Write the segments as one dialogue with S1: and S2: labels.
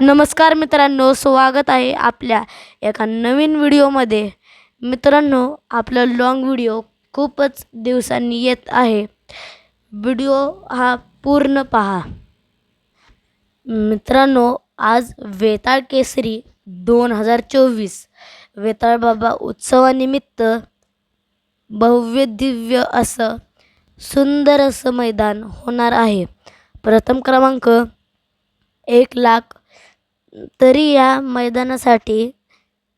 S1: नमस्कार मित्रांनो स्वागत आहे आपल्या एका नवीन व्हिडिओमध्ये. मित्रांनो आपला लाँग व्हिडिओ खूपच दिवसांनी येत आहे. व्हिडिओ हा पूर्ण पहा. मित्रांनो आज वेताळ केसरी दोन हजार चोवीस. वेताळ बाबा उत्सवानिमित्त भव्य दिव्य असं सुंदर असं मैदान होणार आहे. प्रथम क्रमांक एक लाख तरी या मैदानासाठी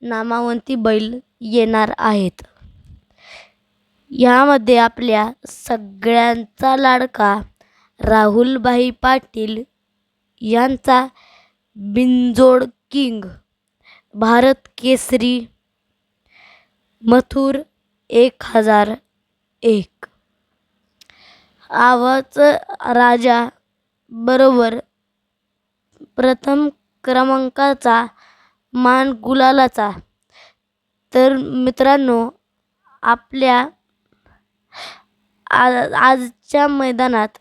S1: नामावंती बैल येणार आहेत. यामध्ये आपल्या सगळ्यांचा लाडका राहुलभाई पाटील यांचा बिंजोड किंग भारत केसरी मथुर एक हजार एक. आवाज राजा बरोबर प्रथम क्रमांकाचा मान गुलालाचा. तर मित्रांनो आपल्या आ आजच्या मैदानात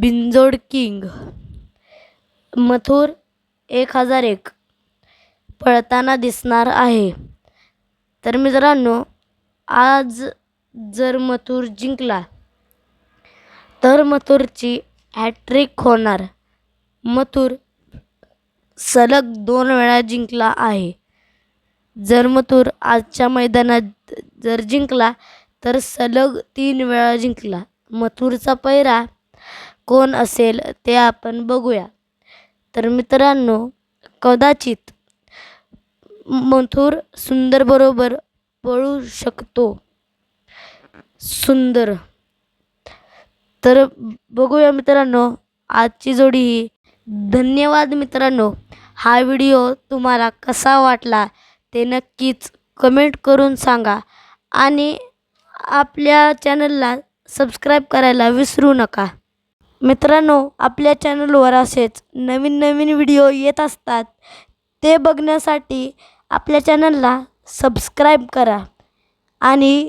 S1: बिंजोड किंग मथुर एक हजार एक पळताना दिसणार आहे. तर मित्रांनो आज जर मथुर जिंकला तर मथुरची हॅट्रिक होणार मथुर सलग दोन वेळा जिंकला आहे. जर मथुर आजच्या मैदानात जर जिंकला तर सलग तीन वेळा जिंकला. मथुरचा पैरा कोण असेल ते आपण बघूया. तर मित्रांनो कदाचित मथुर सुंदरबरोबर पळू शकतो. सुंदर. तर बघूया मित्रांनो आजची जोडी ही धन्यवाद मित्रांनो. हा व्हिडिओ तुम्हाला कसा वाटला ते नक्कीच कमेंट करून सांगा आणि आपल्या चॅनलला सबस्क्राईब करायला विसरू नका. मित्रांनो आपल्या चॅनलवर असेच नवीन नवीन व्हिडिओ येत असतात ते बघण्यासाठी आपल्या चॅनलला सबस्क्राईब करा आणि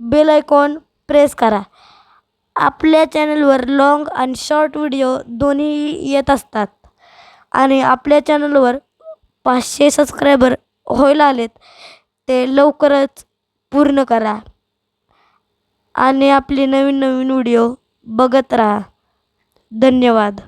S1: बेल आयकॉन प्रेस करा. आपल्या चॅनलवर लाँग आणि शॉर्ट व्हिडिओ दोन्ही येत असतात. आणि आपल्या चॅनलवर पाचशे सबस्क्रायबर व्हायला आलेत ते लवकरच पूर्ण करा. आणि आपले नवीन नवीन व्हिडिओ बघत राहा. धन्यवाद.